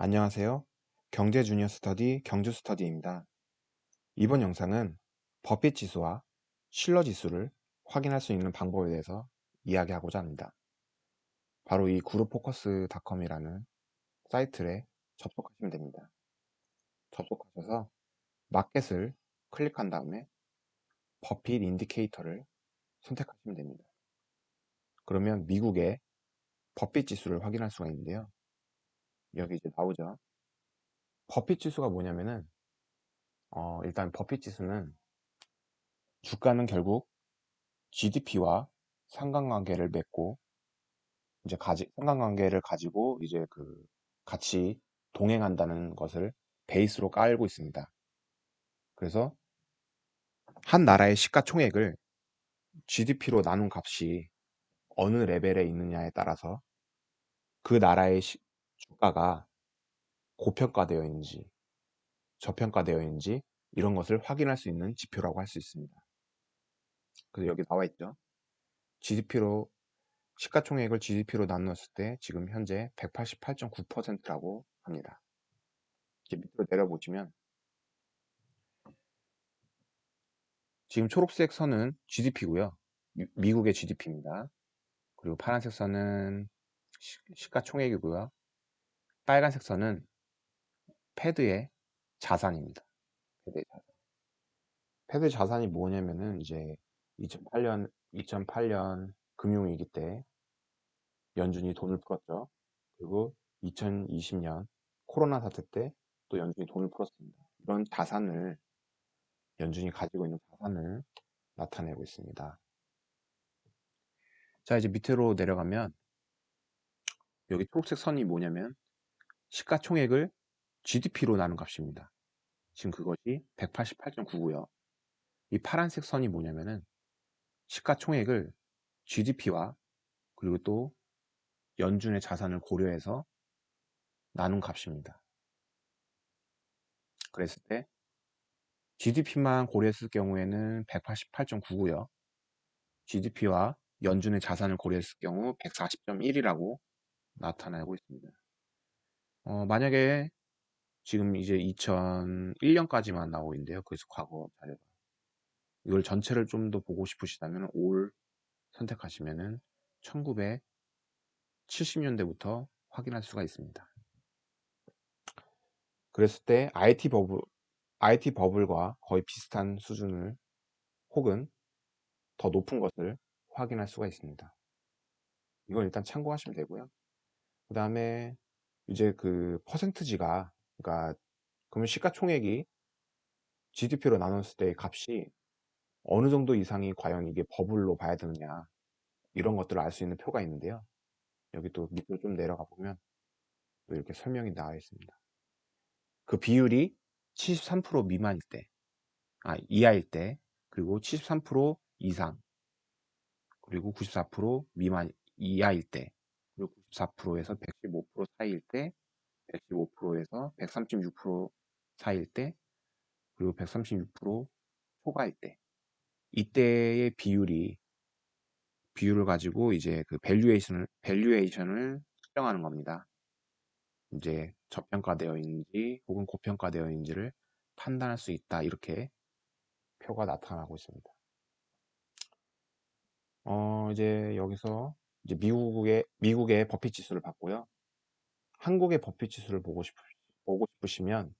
안녕하세요. 경제 주니어 스터디 경주 스터디입니다. 이번 영상은 버핏 지수와 실러 지수를 확인할 수 있는 방법에 대해서 이야기하고자 합니다. 바로 이 그룹포커스닷컴이라는 사이트에 접속하시면 됩니다. 접속하셔서 마켓을 클릭한 다음에 버핏 인디케이터를 선택하시면 됩니다. 그러면 미국의 버핏 지수를 확인할 수가 있는데요. 여기 이제 나오죠. 버핏 지수가 뭐냐면은 어, 일단 버핏 지수는 주가는 결국 GDP와 상관관계를 맺고 이제 가지 상관관계를 가지고 이제 그 같이 동행한다는 것을 베이스로 깔고 있습니다. 그래서 한 나라의 시가총액을 GDP로 나눈 값이 어느 레벨에 있느냐에 따라서 그 나라의 시, 주가가 고평가되어 있는지 저평가되어 있는지 이런 것을 확인할 수 있는 지표라고 할 수 있습니다. 그래서 여기 나와 있죠. GDP로 시가총액을 GDP로 나누었을 때 지금 현재 188.9%라고 합니다. 이제 밑으로 내려보시면 지금 초록색 선은 GDP고요. 미국의 GDP입니다. 그리고 파란색 선은 시가총액이고요. 빨간색 선은 패드의 자산입니다. 패드의 자산. 패드 자산이 뭐냐면은 이제 2008년 2008년 금융위기 때 연준이 돈을 풀었죠. 그리고 2020년 코로나 사태 때 또 연준이 돈을 풀었습니다. 이런 자산을 연준이 가지고 있는 자산을 나타내고 있습니다. 자 이제 밑으로 내려가면 여기 초록색 선이 뭐냐면 시가총액을 GDP로 나눈 값입니다. 지금 그것이 188.9고요. 이 파란색 선이 뭐냐면은 시가총액을 GDP와 그리고 또 연준의 자산을 고려해서 나눈 값입니다. 그랬을 때 GDP만 고려했을 경우에는 188.9고요. GDP와 연준의 자산을 고려했을 경우 140.1이라고 나타나고 있습니다. 어, 만약에 지금 이제 2001년까지만 나오고 있는데요. 그래서 과거 자료가. 이걸 전체를 좀 더 보고 싶으시다면 올 선택하시면은 1970년대부터 확인할 수가 있습니다. 그랬을 때 IT 버블, IT 버블과 거의 비슷한 수준을 혹은 더 높은 것을 확인할 수가 있습니다. 이걸 일단 참고하시면 되고요. 그 다음에 이제 그 퍼센트지가 그러니까 그러면 시가총액이 GDP로 나눴을 때의 값이 어느 정도 이상이 과연 이게 버블로 봐야 되느냐 이런 것들을 알 수 있는 표가 있는데요. 여기 또 밑으로 좀 내려가 보면 또 이렇게 설명이 나와 있습니다. 그 비율이 73% 미만일 때, 아, 이하일 때, 그리고 73% 이상, 그리고 94% 미만, 이하일 때, 그리고 94%에서 115% 사이일 때, 115%에서 136% 사이일 때, 그리고 136% 초과일 때, 이때의 비율이, 비율을 가지고 이제 그 밸류에이션을, 밸류에이션을 측정하는 겁니다. 이제 저평가되어 있는지 혹은 고평가되어 있는지를 판단할 수 있다 이렇게 표가 나타나고 있습니다. 어 이제 여기서 이제 미국의 미국의 버핏 지수를 봤고요. 한국의 버핏 지수를 보고 싶 보고 싶으시면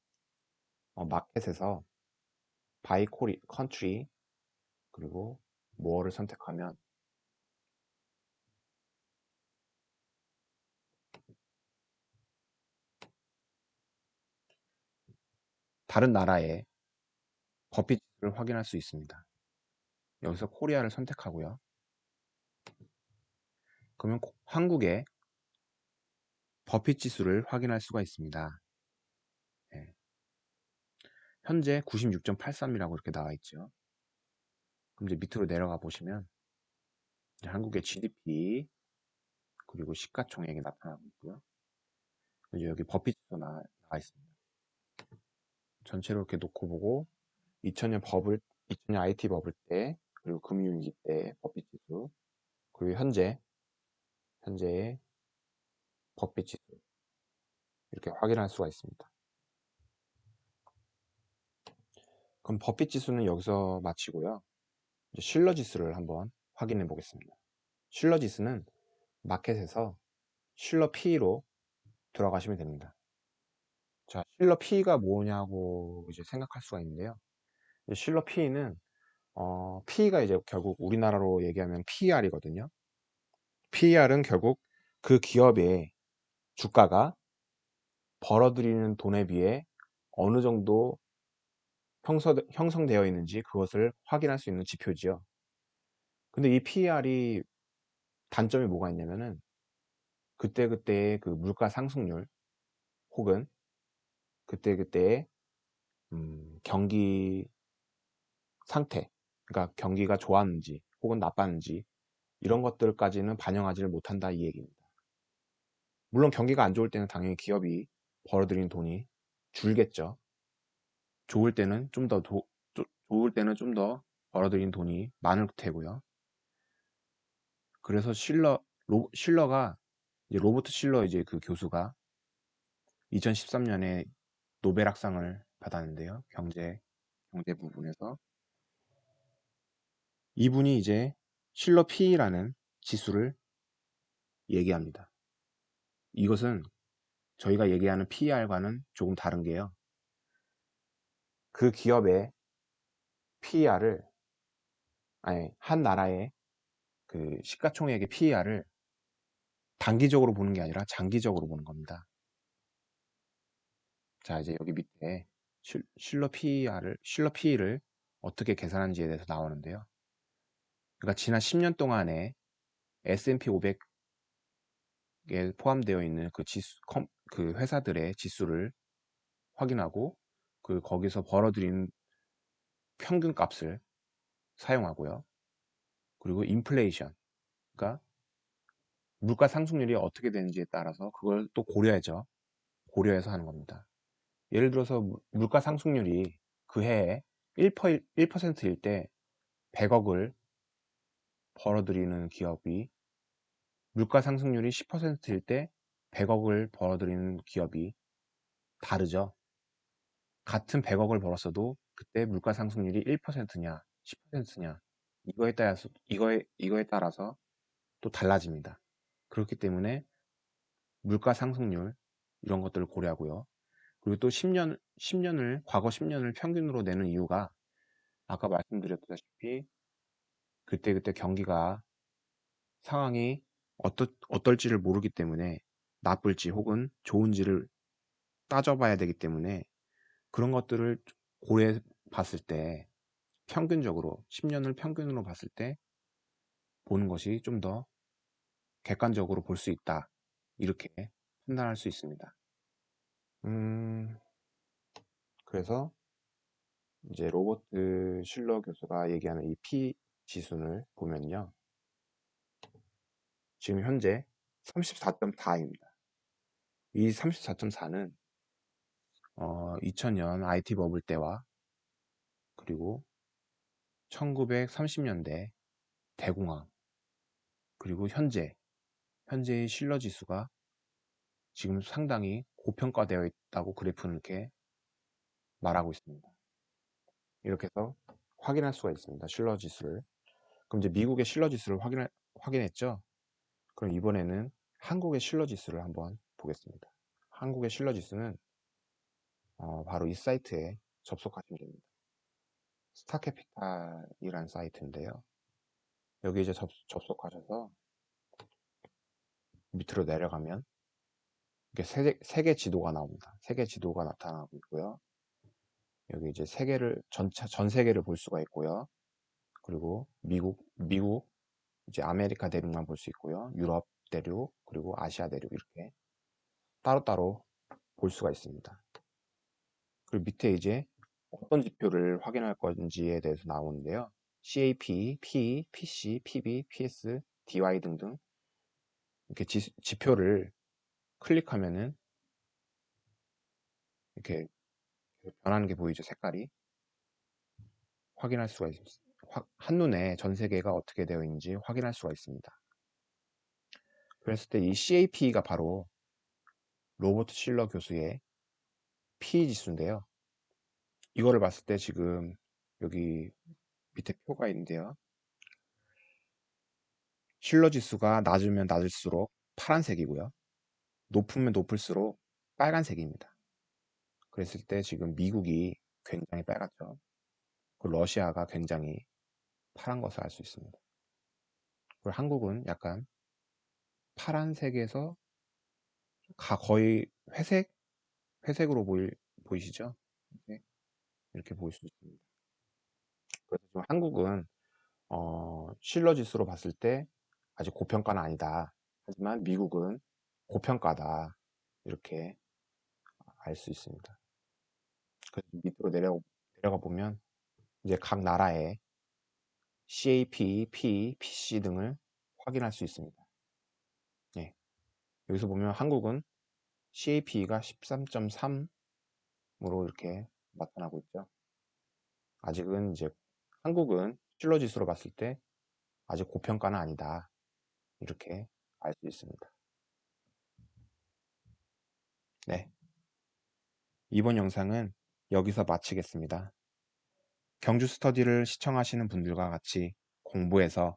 어, 마켓에서 바이 코리 컨트리 그리고 모어를 선택하면 다른 나라의 버핏을 확인할 수 있습니다. 여기서 코리아를 선택하고요. 그러면 한국의 버핏 지수를 확인할 수가 있습니다. 네. 현재 96.83이라고 이렇게 나와 있죠. 그럼 이제 밑으로 내려가 보시면 한국의 GDP 그리고 시가총액이 나타나고 있고요. 이제 여기 버핏 지수 나와 있습니다. 전체로 이렇게 놓고 보고 2000년 버블 2000년 IT 버블 때 그리고 금융위기 때 버핏 지수 그리고 현재 현재의 버핏 지수 이렇게 확인할 수가 있습니다. 그럼 버핏 지수는 여기서 마치고요. 실러 지수를 한번 확인해 보겠습니다. 실러 지수는 마켓에서 실러 P로 들어가시면 됩니다. 자, 실러 P가 뭐냐고 이제 생각할 수가 있는데요. 실러 P는 어, P가 이제 결국 우리나라로 얘기하면 PER이거든요. PER은 결국 그 기업의 주가가 벌어들이는 돈에 비해 어느 정도 형성, 되어 있는지 그것을 확인할 수 있는 지표지요. 근데 이 PER이 단점이 뭐가 있냐면은 그때그때의 그 물가 상승률 혹은 그때그때의 음, 경기 상태 그러니까 경기가 좋았는지 혹은 나빴는지 이런 것들까지는 반영하지를 못한다 이 얘기입니다. 물론 경기가 안 좋을 때는 당연히 기업이 벌어들인 돈이 줄겠죠. 좋을 때는 좀 더 좋을 때는 좀 더 벌어들인 돈이 많을 테고요. 그래서 실러 로, 실러가 이제 로버트 실러 이제 그 교수가 2013년에 노벨학상을 받았는데요. 경제 경제 부분에서 이분이 이제 실러 P라는 지수를 얘기합니다. 이것은 저희가 얘기하는 PER과는 조금 다른 게요. 그 기업의 PER을 아니 한 나라의 그 시가총액의 PER을 단기적으로 보는 게 아니라 장기적으로 보는 겁니다. 자 이제 여기 밑에 실러 PER을 실러 PE를 어떻게 계산하는지에 대해서 나오는데요. 그러니까 지난 10년 동안에 S&P 500에 포함되어 있는 그 지수 그 회사들의 지수를 확인하고 그 거기서 벌어들인 평균 값을 사용하고요. 그리고 인플레이션, 그러니까 물가 상승률이 어떻게 되는지에 따라서 그걸 또 고려해죠. 고려해서 하는 겁니다. 예를 들어서 물가 상승률이 그 해에 1%일 때 100억을 벌어들이는 기업이 물가 상승률이 10%일 때 100억을 벌어들이는 기업이 다르죠. 같은 100억을 벌었어도 그때 물가 상승률이 1%냐 10%냐 이거에 따라서 이거에 이거에 따라서 또 달라집니다. 그렇기 때문에 물가 상승률 이런 것들을 고려하고요. 그리고 또 10년 10년을 과거 10년을 평균으로 내는 이유가 아까 말씀드렸다시피 그때그때 경기가 상황이 어떠, 어떨지를 모르기 때문에 나쁠지 혹은 좋은지를 따져봐야 되기 때문에 그런 것들을 고려해 봤을 때 평균적으로 10년을 평균으로 봤을 때 보는 것이 좀 더 객관적으로 볼 수 있다. 이렇게 판단할 수 있습니다. 음, 그래서 이제 로버트 실러 교수가 얘기하는 이 P 지수를 보면요. 지금 현재 34.4입니다. 이 34.4는 어, 2000년 IT 버블 때와 그리고 1930년대 대공황 그리고 현재 현재의 실러 지수가 지금 상당히 고평가되어 있다고 그래프는 이렇게 말하고 있습니다. 이렇게 해서 확인할 수가 있습니다. 실러 지수를. 그럼 이제 미국의 실러 지수를 확인 확인했죠? 그럼 이번에는 한국의 실러 지수를 한번 보겠습니다. 한국의 실러 지수는 어, 바로 이 사이트에 접속하시면 됩니다. 스타캐피탈이라는 사이트인데요. 여기 이제 접, 접속하셔서 밑으로 내려가면 이렇게 세계, 세계 지도가 나옵니다. 세계 지도가 나타나고 있고요. 여기 이제 세계를 전차 전 세계를 볼 수가 있고요. 그리고 미국 미국 이제 아메리카 대륙만 볼 수 있고요. 유럽 대륙 그리고 아시아 대륙 이렇게 따로따로 볼 수가 있습니다. 그리고 밑에 이제 어떤 지표를 확인할 건지에 대해서 나오는데요. CAP, P, PC, PB, PS, DY 등등 이렇게 지, 지표를 클릭하면은 이렇게 변하는 게 보이죠 색깔이 확인할 수가 있습니다 한눈에 전 세계가 어떻게 되어 있는지 확인할 수가 있습니다 그랬을 때 이 CAP가 바로 로버트 실러 교수의 P 지수인데요. 이거를 봤을 때 지금 여기 밑에 표가 있는데요. 실러 지수가 낮으면 낮을수록 파란색이고요. 높으면 높을수록 빨간색입니다. 그랬을 때 지금 미국이 굉장히 빨갛죠. 그 러시아가 굉장히 파란 것을 알 수 있습니다. 그리고 한국은 약간 파란색에서 가 거의 회색 회색으로 보일 보이시죠? 네. 이렇게 보일 수 있습니다. 그래서 지금 한국은 어, 실러 지수로 봤을 때 아직 고평가는 아니다. 하지만 미국은 고평가다. 이렇게 알 수 있습니다. 그래서 밑으로 내려, 내려가 보면 이제 각 나라의 CAP, P, PC 등을 확인할 수 있습니다. 예. 여기서 보면 한국은 CAP가 13.3으로 이렇게 나타나고 있죠. 아직은 이제 한국은 실러 지수로 봤을 때 아직 고평가는 아니다. 이렇게 알 수 있습니다. 네. 이번 영상은 여기서 마치겠습니다. 경주 스터디를 시청하시는 분들과 같이 공부해서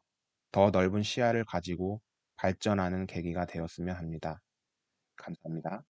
더 넓은 시야를 가지고 발전하는 계기가 되었으면 합니다. 감사합니다.